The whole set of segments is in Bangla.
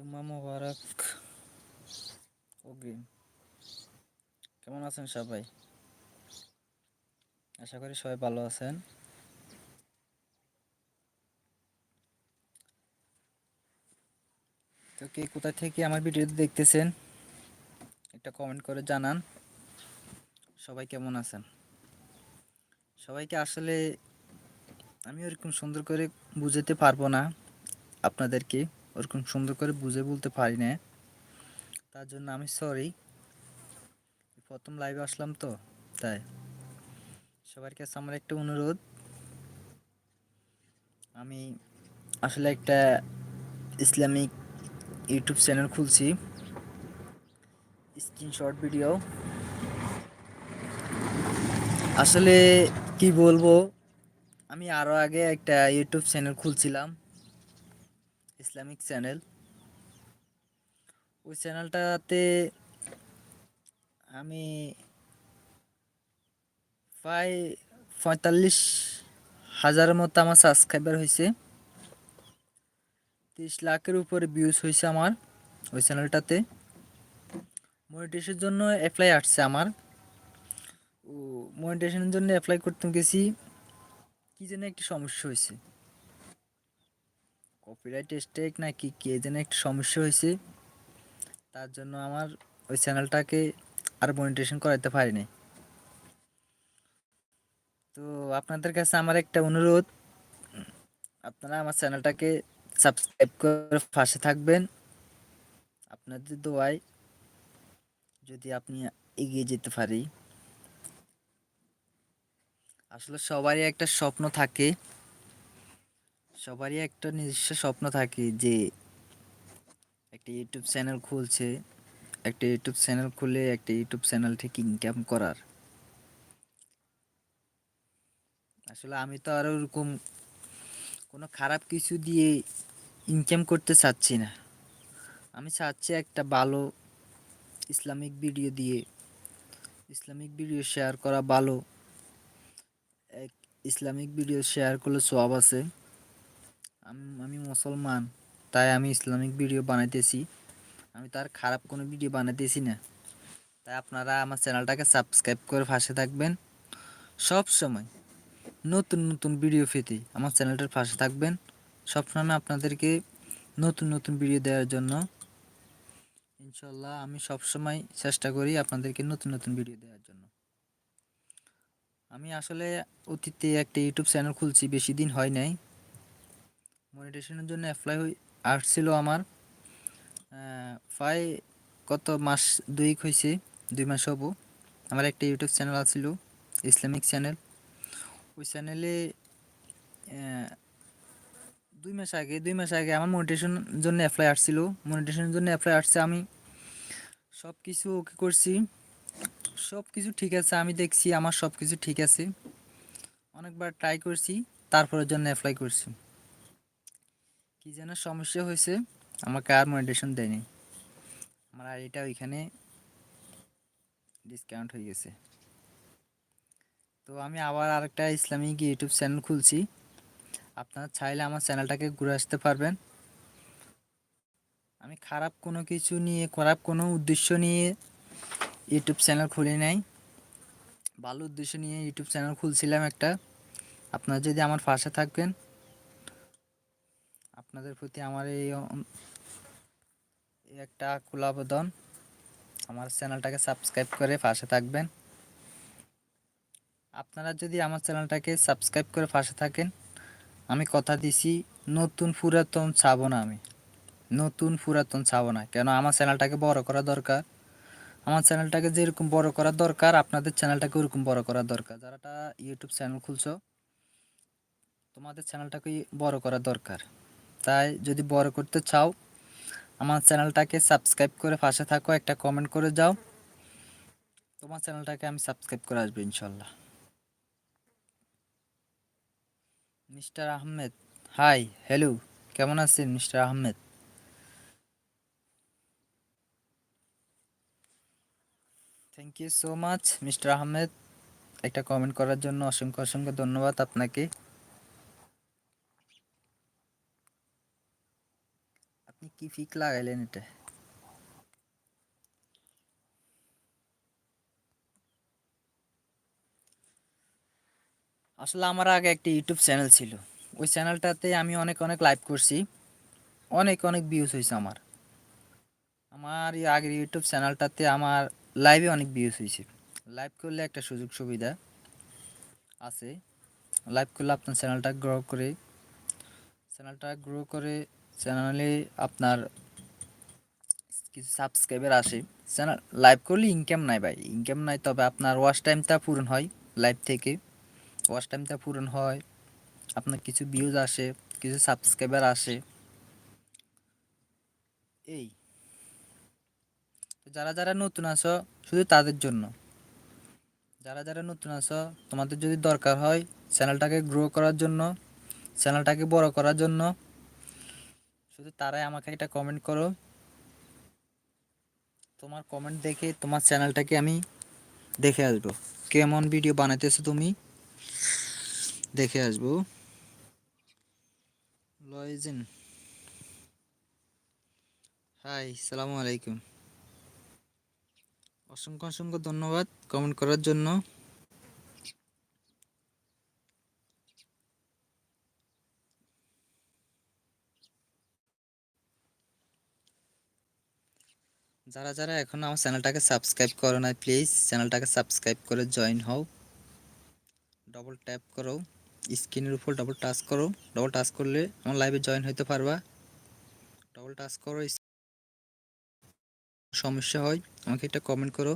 জুম্মা মোবারক অগ্রিম কেমন আছেন সবাই? আশা করি সবাই ভালো আছেন। তো কে কোথা থেকে আমার ভিডিওটি দেখতেছেন, একটা কমেন্ট করে জানান। সবাই কেমন আছেন? সবাইকে আসলে আমি ওরকম সুন্দর করে বুঝাতে পারব না আপনাদেরকে। ওরকম সুন্দর করে বুঝে বলতে পারি না। তার জন্য আমি সরি প্রথম লাইভে আসলাম তো, তাই। সবার কাছে আমার একটা অনুরোধ। আমি আসলে একটা ইসলামিক ইউটিউব চ্যানেল খুলছি। স্ক্রিনশট ভিডিও আসলে কি বলব, আমি আরও আগে একটা ইউটিউব চ্যানেল খুলছিলাম। Islamic channel. ওই চ্যানেলটাতে আমি প্রায় পঁয়তাল্লিশ হাজারের মতো আমার সাবস্ক্রাইবার হয়েছে। তিরিশ লাখের উপরে ভিউজ হয়েছে আমার ওই চ্যানেলটাতে। মনিটেশনের জন্য অ্যাপ্লাই আসছে আমার। ও মনিটেশনের জন্য অ্যাপ্লাই করতে গেছি। কী যেন একটি সমস্যা হয়েছে। কপিরাইট স্টেক না কি কে যেন একটু সমস্যা হয়েছে। তার জন্য আমার ওই চ্যানেলটাকে আর মনিটেশন করাতে পারিনি তো আপনাদের কাছে আমার একটা অনুরোধ, আপনারা আমার চ্যানেলটাকে সাবস্ক্রাইব করে পাশে থাকবেন। আপনাদের দোয়ায় যদি আপনি এগিয়ে যেতে পারি। আসলে সবারই একটা স্বপ্ন থাকে। সবারই একটা নিজস্ব স্বপ্ন থাকে যে একটা ইউটিউব চ্যানেল খুলছে, একটা ইউটিউব চ্যানেল খুলে একটা ইউটিউব চ্যানেল থেকে ইনকাম করার। আসলে আমি তো আর ওরকম কোনো খারাপ কিছু দিয়ে ইনকাম করতে চাচ্ছি না। আমি চাচ্ছি একটা ভালো ইসলামিক ভিডিও দিয়ে, ইসলামিক ভিডিও শেয়ার করা ভালো। এক ইসলামিক ভিডিও শেয়ার করলে সব আছে। আমি মুসলমান, তাই আমি ইসলামিক ভিডিও বানাইতেছি। আমি তার খারাপ কোনো ভিডিও বানাইতেছি না। তাই আপনারা আমার চ্যানেলটাকে সাবস্ক্রাইব করে পাশে থাকবেন। সব সময় নতুন নতুন ভিডিও পেতে আমার চ্যানেলটার পাশে থাকবেন। সবসময় আপনাদেরকে নতুন নতুন ভিডিও দেওয়ার জন্য ইনশাল্লাহ আমি সবসময় চেষ্টা করি আপনাদেরকে নতুন নতুন ভিডিও দেওয়ার জন্য। আমি আসলে অতীতে একটা ইউটিউব চ্যানেল খুলছি, বেশি দিন হয় নাই। মনিটেশনের জন্য অ্যাপ্লাই আসছিল আমার প্রায় কত মাস দুই হয়েছে দুই মাস হব। আমার একটা ইউটিউব চ্যানেল আছিল ইসলামিক চ্যানেল ওই চ্যানেলে দুই মাস আগে, দুই মাস আগে আমার মনিটেশন জন্য অ্যাপ্লাই আসছিল। মনিটেশনের জন্য অ্যাপ্লাই আসছে, আমি সব কিছু ওকে করছি। সব কিছু ঠিক আছে, আমি দেখছি, আমার সব কিছু ঠিক আছে। অনেকবার ট্রাই করছি, তারপরের জন্য অ্যাপ্লাই করছি। কী যেন সমস্যা হয়েছে, আমাকে আর মনিটেশন দেয়নি। আমার আইডিটা ওইখানে ডিসকাউন্ট হয়ে গেছে। তো আমি আবার আরেকটা ইসলামিক ইউটিউব চ্যানেল খুলছি। আপনারা চাইলে আমার চ্যানেলটাকে ঘুরে আসতে পারবেন। আমি খারাপ কোনো কিছু নিয়ে, খারাপ কোনো উদ্দেশ্য নিয়ে ইউটিউব চ্যানেল খুলি নাই। ভালো উদ্দেশ্য নিয়ে ইউটিউব চ্যানেল খুলছিলাম একটা। আপনারা যদি আমার পাশে থাকবেন আপনাদের প্রতি আমার এই একটা আকুল আবেদন। আমার চ্যানেলটাকে সাবস্ক্রাইব করে পাশে থাকবেন। আপনারা যদি আমার চ্যানেলটাকে সাবস্ক্রাইব করে পাশে থাকেন, আমি কথা দিছি, নতুন পুরাতন চাবো না আমি। নতুন পুরাতন চাবো না কেন আমার চ্যানেলটাকে বড় করা দরকার? আমার চ্যানেলটাকে যেরকম বড় করা দরকার, আপনাদের চ্যানেলটাকে ওরকম বড় করা দরকার। যারাটা ইউটিউব চ্যানেল খুলছো, তোমাদের চ্যানেলটাকে বড় করা দরকার। তাই যদি বড় করতে চাও, আমার চ্যানেলটাকে সাবস্ক্রাইব করে পাশে থাকো, একটা কমেন্ট করে যাও। তোমার চ্যানেলটাকে আমি সাবস্ক্রাইব করে আসব, ইনশাল্লাহ। মিস্টার আহমেদ হাই হ্যালো কেমন আছেন mister Ahmed? Thank you so much mister Ahmed. একটা কমেন্ট করার জন্য অসংখ্য অসংখ্য ধন্যবাদ আপনাকে। কি ফিক লাগাইলেন এটা? আসলে আমার আগে একটা ইউটিউব চ্যানেল ছিল। ওই চ্যানেলটাতে আমি অনেক অনেক লাইভ করছি। অনেক অনেক ভিউজ হয়েছে আমার। আমার আগের ইউটিউব চ্যানেলটাতে আমার লাইভে অনেক ভিউজ হয়েছে। লাইভ করলে একটা সুযোগ সুবিধা আছে। লাইভ করলে আপনার চ্যানেলটা গ্রো করে, চ্যানেলটা গ্রো করে চ্যানেলে আপনার কিছু সাবস্ক্রাইবার আসে। চ্যানেল লাইভ করলে ইনকাম নাই ভাই। ইনকাম নাই, তবে আপনার ওয়াচ টাইমটা পূরণ হয় লাইভ থেকে। ওয়াচ টাইমটা পূরণ হয়, আপনার কিছু ভিউজ আসে, কিছু সাবস্ক্রাইবার আসে। এই। যারা যারা নতুন আছো, শুধু তাদের জন্য। যারা যারা নতুন আছো, তোমাদের যদি দরকার হয় চ্যানেলটাকে গ্রো করার জন্য চ্যানেলটাকে বড় করার জন্য শুধু তারাই আমাকে একটা কমেন্ট করো। তোমার কমেন্ট দেখে তোমার চ্যানেলটাকে আমি দেখে আসব। কেমন ভিডিও বানাইতেছো তুমি? দেখে আসব। লয়জেন হাই সালামু আলাইকুম। অসংখ্য অসংখ্য ধন্যবাদ কমেন্ট করার জন্য। যারা যারা এখনও আমার চ্যানেলটাকে সাবস্ক্রাইব করো না প্লিজ চ্যানেলটাকে সাবস্ক্রাইব করে জয়েন হও। ডবল ট্যাপ করো। স্ক্রিনের উপর ডবল টাচ করো। ডবল টাচ করলে আমার লাইভে জয়েন হতে পারবা। ডবল টাচ করো। সমস্যা হয়, আমাকে একটা কমেন্ট করো।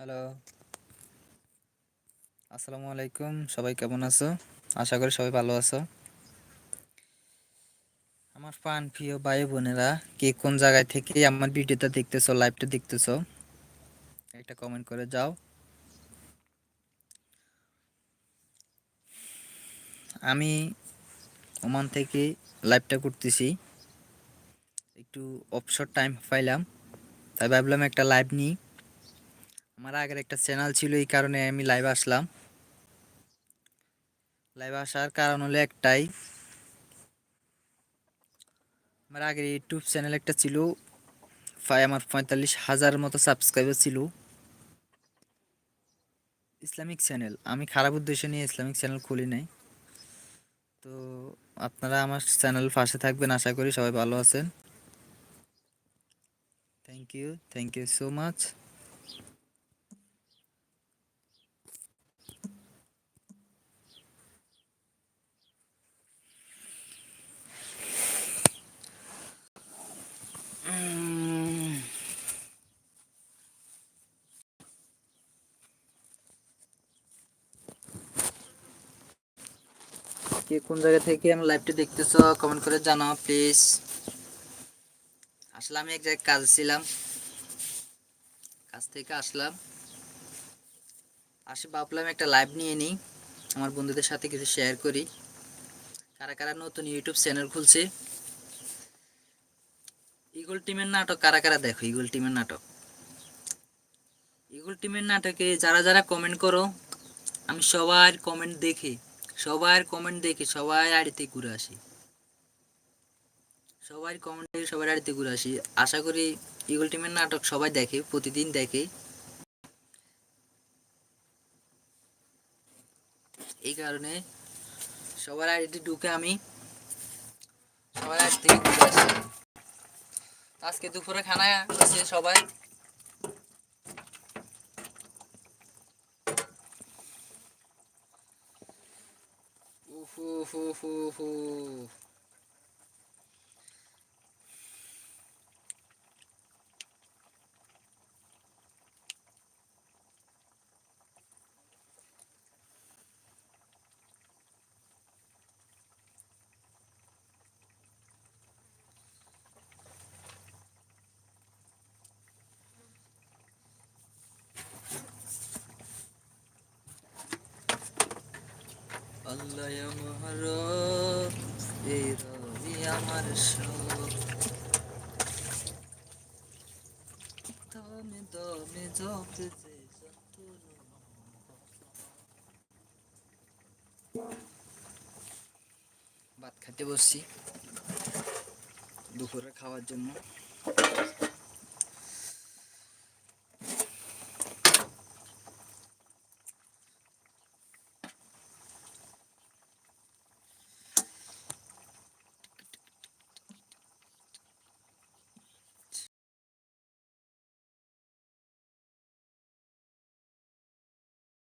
হ্যালো আসসালামু আলাইকুম সবাই কেমন আছো? আশা করি সবাই ভালো আছো। আমার পান প্রিয় ভাই বোনেরা, কে কোন জায়গায় থেকে আমার ভিডিওটা দেখতেছো লাইভটা দেখতেছো, একটা কমেন্ট করে যাও। আমি ওমান থেকে লাইভটা করতেছি। একটু অবসর টাইম পাইলাম, তাই ভাবলাম একটা লাইভ নিই। আমার আগের একটা চ্যানেল ছিল, এই কারণে আমি লাইভ আসলাম। লাইভ আসার কারণ হলো একটাই, আমার আগের ইউটিউব চ্যানেল একটা ছিল প্রায় আমার পঁয়তাল্লিশ হাজার মতো সাবস্ক্রাইবার ছিল। ইসলামিক চ্যানেল আমি খারাপ উদ্দেশ্য নিয়ে ইসলামিক চ্যানেল খুলি নাই। তো আপনারা আমার চ্যানেল পাশে থাকবেন, আশা করি সবাই ভালো আছেন। Thank you thank you so much কে কোন জায়গা থেকে আমার লাইভটা দেখতেছো কমেন্ট করে জানাও প্লিজ আসলে আমি এক জায়গায় কাজ ছিলাম। কাজ থেকে আসলাম। আসে ভাবলাম একটা লাইভ নিয়ে নিই, আমার বন্ধুদের সাথে কিছু শেয়ার করি। কারা কারা নতুন ইউটিউব চ্যানেল খুলছে? ইগল টিমের নাটক কারা কারা দেখো, ইগল টিমের নাটক। ইগল টিমের নাটকে যারা যারা কমেন্ট করো, আমি সবার কমেন্ট দেখি। সবার কমেন্ট দেখে সবাই আড়িতে ঘুরে আসি। সবার কমেন্ট দেখে সবার আড়িতে ঘুরে আসি। আশা করি ইগল টিমের নাটক সবাই দেখে, প্রতিদিন দেখে। এই কারণে সবার আড়িতে ঢুকে আমি সবার আড়ি থেকে ঘুরে আসি। আজকে দুপুরে খানা সবাই। ふふふ এই আমার দমে দমে। ভাত খেতে বসছি। দুপুরে খাওয়ার জন্য।